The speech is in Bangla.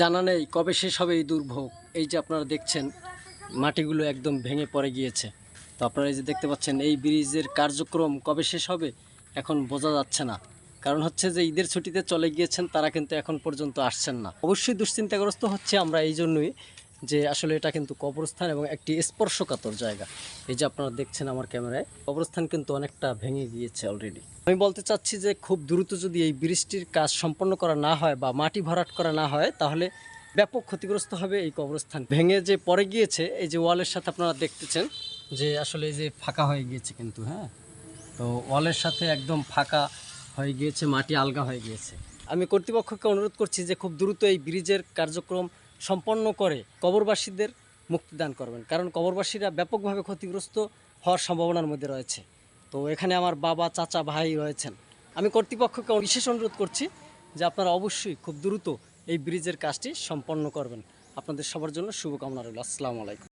জানা নেই কবে শেষ হবে এই দুর্ভোগ। এই যে আপনারা দেখছেন, মাটিগুলো একদম ভেঙে পড়ে গিয়েছে। তো আপনারা এই যে দেখতে পাচ্ছেন, এই ব্রিজের কার্যক্রম কবে শেষ হবে এখন বোঝা যাচ্ছে না। কারণ হচ্ছে যে ঈদের ছুটিতে চলে গিয়েছেন, তারা কিন্তু এখন পর্যন্ত আসছেন না। অবশ্যই দুশ্চিন্তাগ্রস্ত হচ্ছে আমরা এই জন্যই যে আসলে এটা কিন্তু কবরস্থান এবং একটি স্পর্শকাতর জায়গা। এই যে আপনারা দেখছেন আমার ক্যামেরায়, কবরস্থান কিন্তু অনেকটা ভেঙে গিয়েছে অলরেডি আমি বলতে চাচ্ছি যে খুব দ্রুত যদি এই ব্রিজটির কাজ সম্পন্ন করা না হয় বা মাটি ভরাট করা না হয়, তাহলে ব্যাপক ক্ষতিগ্রস্ত হবে এই কবরস্থান। ভেঙে যে পরে গিয়েছে, এই যে ওয়ালের সাথে আপনারা দেখতেছেন যে আসলে এই যে ফাঁকা হয়ে গিয়েছে কিন্তু হ্যাঁ? তো ওয়ালের সাথে একদম ফাঁকা হয়ে গিয়েছে, মাটি আলগা হয়ে গিয়েছে। আমি কর্তৃপক্ষকে অনুরোধ করছি যে খুব দ্রুত এই ব্রিজের কার্যক্রম সম্পন্ন করে কবরবাসীদের মুক্তিদান করবেন। কারণ কবরবাসীরা ব্যাপকভাবে ক্ষতিগ্রস্ত হওয়ার সম্ভাবনার মধ্যে রয়েছে। তো এখানে আমার বাবা, চাচা, ভাই রয়েছেন। আমি কর্তৃপক্ষকে বিশেষ অনুরোধ করছি যে আপনারা অবশ্যই খুব দ্রুত এই ব্রিজের কাজটি সম্পন্ন করবেন। আপনাদের সবার জন্য শুভকামনা রইল। আসসালামু আলাইকুম।